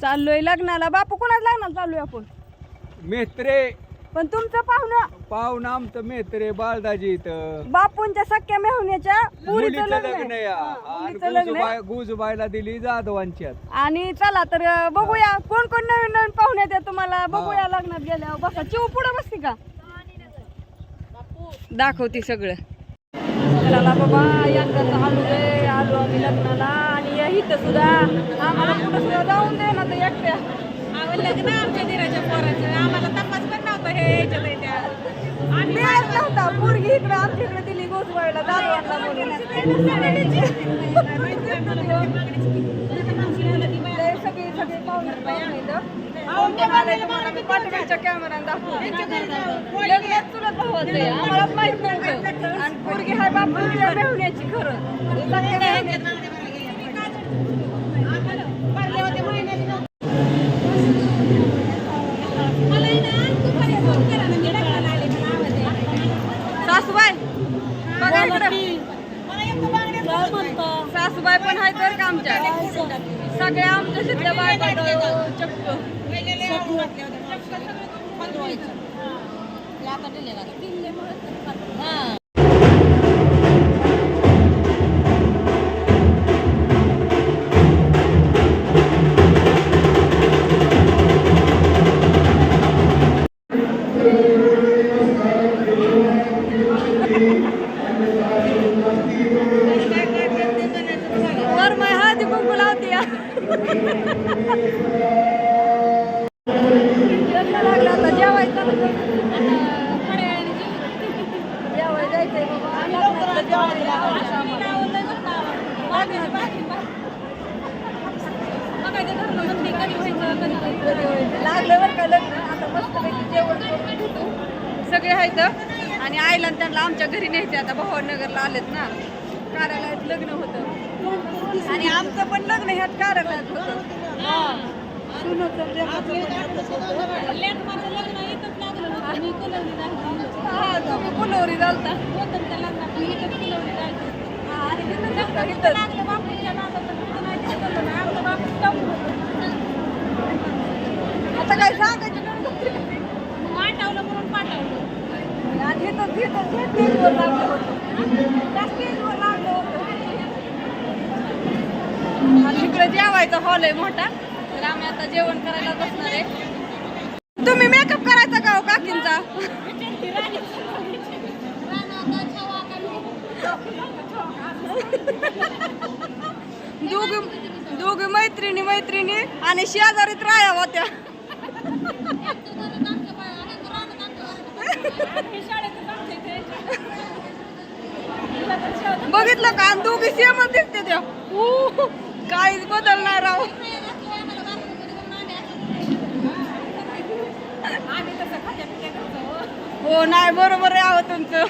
चाललोय लग्नाला. बापू कोणाच लग्नाला चाललोय आपण? मेत्रे पण तुमचं पाहुणं? पाहुणं आमचं मेत्रे बाळदाजी इथं. बापूंच्या सख्या मेहुण्याच्या पुरीचं मुलीचं लग्न लग्न आहे. या. हा, आणि मुलीचं लग्न आहे. गुजबाई गुजबाईला दिली जाधवांच्यात आणि चला तर अं, बघूया. कोण कोण नवीन नवीन पाहुणे येतात तुम्हाला? बघूया लग्नात गेल्यावर. बसा चिव पुढे बसती का? दाखवते सगळं. चला बाबा यंदाचं आलो रे आलो आम्ही लग्नाला. इथं सुद्धा. आम्हाला कुठं सुद्धा जाऊन दे ना तर एकट्या. लग्न आमच्या दिराच्या पोराचं. आम्हाला तपास पण नव्हता हे याच्यात त्या. आणि नव्हता. पोरगी इकडं आमच्या इकडे दिली दादवांना म्हणून सगळी सगळी पाहुणे इथं. दाखवते. लग्नात चुलत भावाचं आहे. आम्हालाच माहीत नव्हतं. आणि पोरगी हाय मेहुण्याची खरं. सासूबाई पण आहेत बरं का आमच्या. सगळ्या आमच्या शिकल्या बायका चक्क. माय हळदी लग्न लागलं आता जेवायचं. जेवायला जायचंय बाबा. लग्नातलं जेवायला लावायचं लागलं बरं का लग्न? आता मस्तपैकी जेवण सगळे आहेत. आणि आईला त्यांना आमच्या घरी न्यायचे आता भवानगरला आलेत ना. कार्यालयात लग्न होतं. आणि आमचं पण लग्न ह्यात कार्यालयात होतं. हा, कुलवरी झालता. हा. आता काय सांगायचं पाठवलं म्हणून पाठवलं. आणि इथं इथं जे स्टेजवर लागलं होतं त्या स्टेजवर लागलं होतं आणि इकडे जेवायचा हॉल आहे मोठा. तर आम्ही आता जेवण करायला बसणार आहे. तुम्ही मेकअप करायचा का हो काकींचा? दोघ दोघ मैत्रिणी मैत्रिणी आणि शेजारीत राया होत्या. बघितलं का? आणि दोघी सेमच दिसते त्या. हो नाही बरोबर आहे आहो तुमचं.